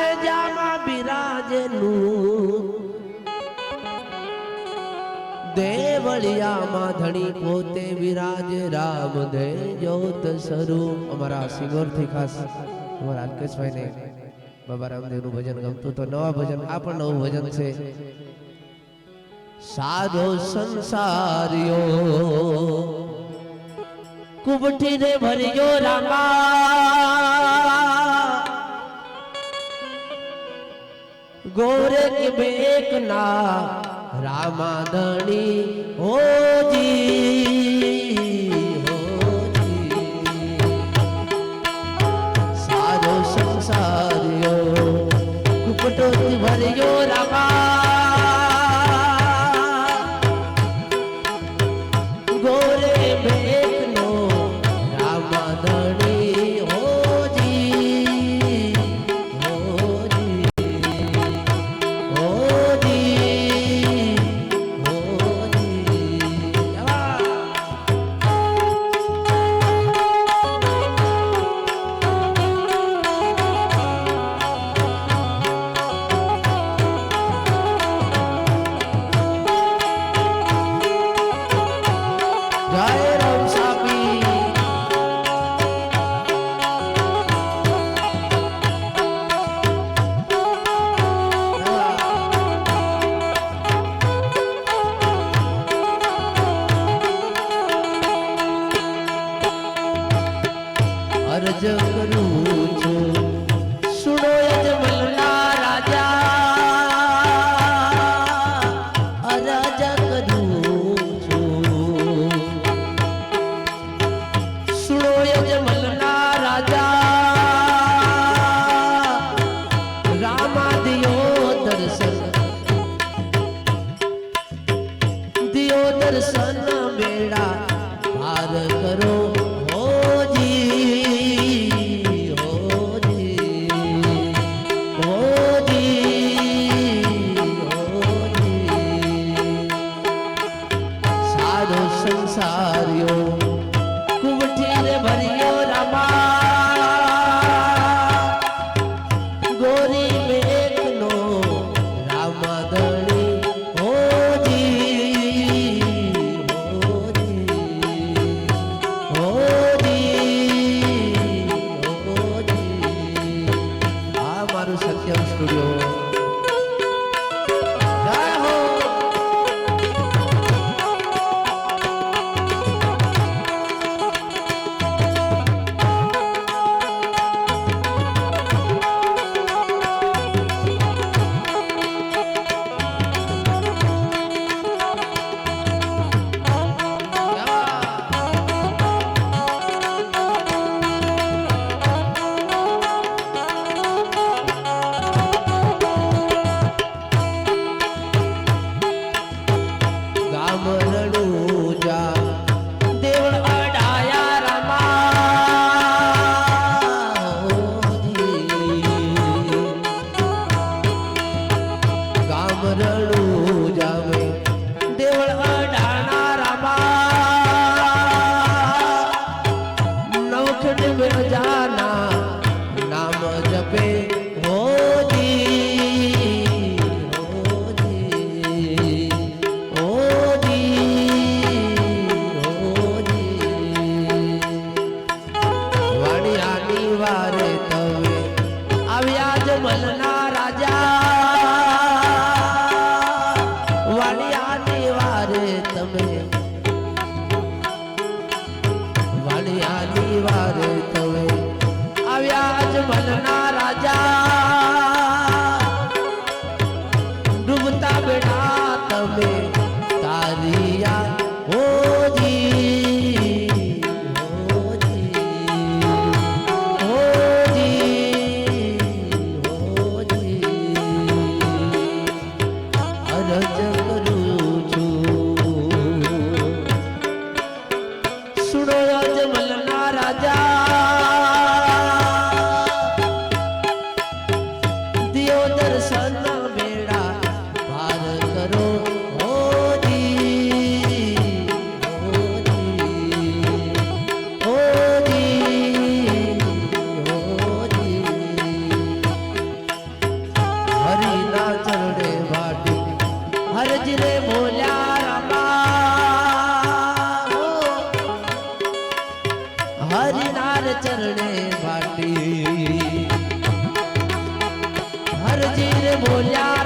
નેજામાં બિરાજેલું દેવળિયામાં ધણી પોતે વિરાજ રામ દે જ્યોત સ્વરૂપ. અમારા સિંગોરથી ખાસ અમારા અલ્કેશભાઈને બાબા રામદેવનું ભજન ગમતું તો નવા ભજન, આ પણ નવું ભજન છે. સાધો સંસારીઓ કુબઠી રે ભર્યો રામા. ગોરખ બેકના રામાધણી હોજી. i don't Allah. 的路。આવ્યા નિવારે તમે. વાણિયા નિવારે તમે ચરણે વાટી. હરજીર બોલ્યા